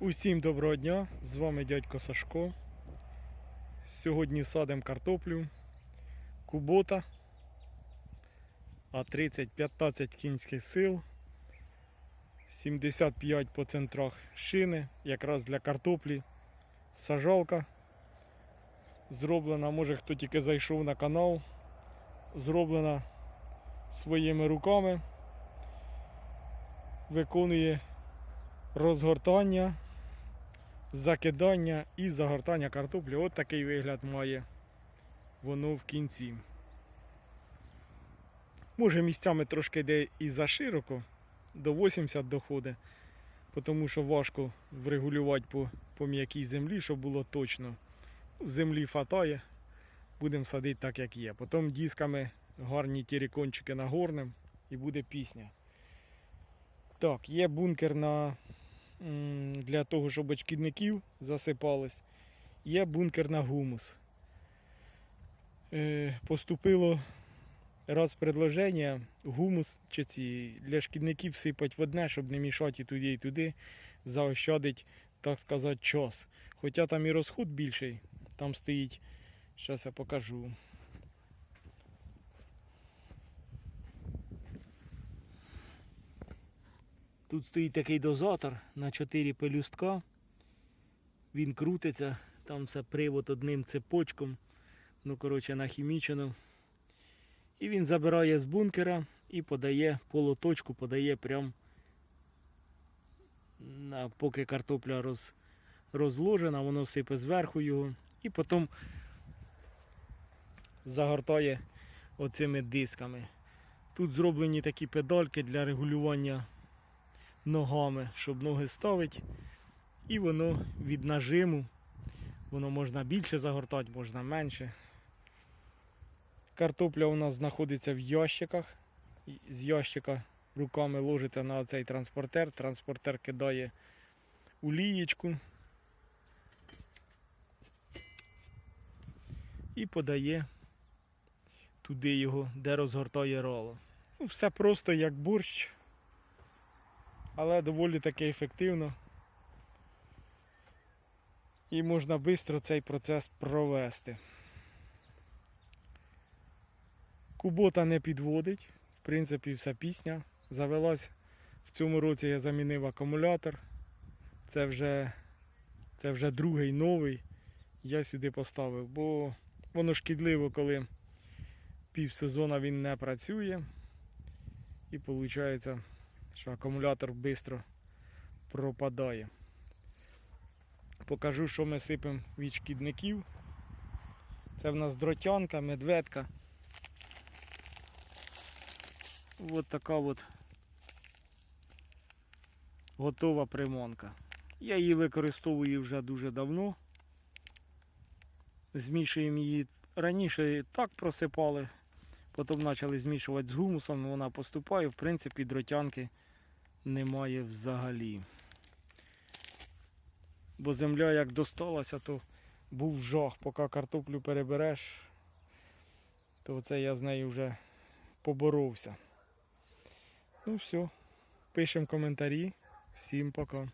Усім доброго дня! З вами дядько Сашко. Сьогодні садимо картоплю, кубота, А30 15 кінських сил, 75 по центрах шини, якраз для картоплі, сажалка. Зроблена, може хто тільки зайшов на канал, зроблена своїми руками, виконує розгортання, закидання і загортання картоплі. От такий вигляд має воно в кінці. Може місцями трошки йде і зашироко, до 80 доходить, тому що важко врегулювати по, по м'якій землі, щоб було точно. В землі фатає, будемо садити так, як є. Потім дисками гарні тірікончики нагорнем і буде пісня. Так, є бункер на, для того, щоб шкідників засипались. Є бункер на гумус. Е, поступило раз предложення гумус чи ці для шкідників сипать в одне, щоб не мішати туди і туди, заощадить, так сказати, час. Хоча там і розход більший, там стоїть, зараз я покажу. Тут стоїть такий дозатор на 4 пелюстка. Він крутиться, там все привод одним цепочком. Ну, коротше, нахімічено. І він забирає з бункера і подає полоточку, подає прям на, поки картопля роз, розложена, воно сипе зверху його. І потім загортає оцими дисками. Тут зроблені такі педальки для регулювання ногами, щоб ноги ставити. І воно від нажиму, воно можна більше загортати, можна менше. Картопля у нас знаходиться в ящиках. З ящика руками ложите на цей транспортер. Транспортер кидає у лієчку і подає туди його, де розгортає роло. Ну, все просто як борщ але доволі таки ефективно. І можна швидко цей процес провести. Кубота не підводить, в принципі, вся пісня. Завелась. В цьому році я замінив акумулятор. Це вже, це вже другий новий. Я сюди поставив, бо воно шкідливо, коли пів сезону він не працює. І виходить що акумулятор швидко пропадає. Покажу, що ми сипемо від шкідників. Це в нас дротянка, медведка. Ось така от готова приманка. Я її використовую вже дуже давно. Змішуємо її раніше так просипали, потім почали змішувати з гумусом, вона поступає, в принципі, дротянки немає взагалі. Бо земля як досталася, то був жах, поки картоплю перебереш, то це я з нею вже поборовся. Ну все, пишемо коментарі. Всім пока.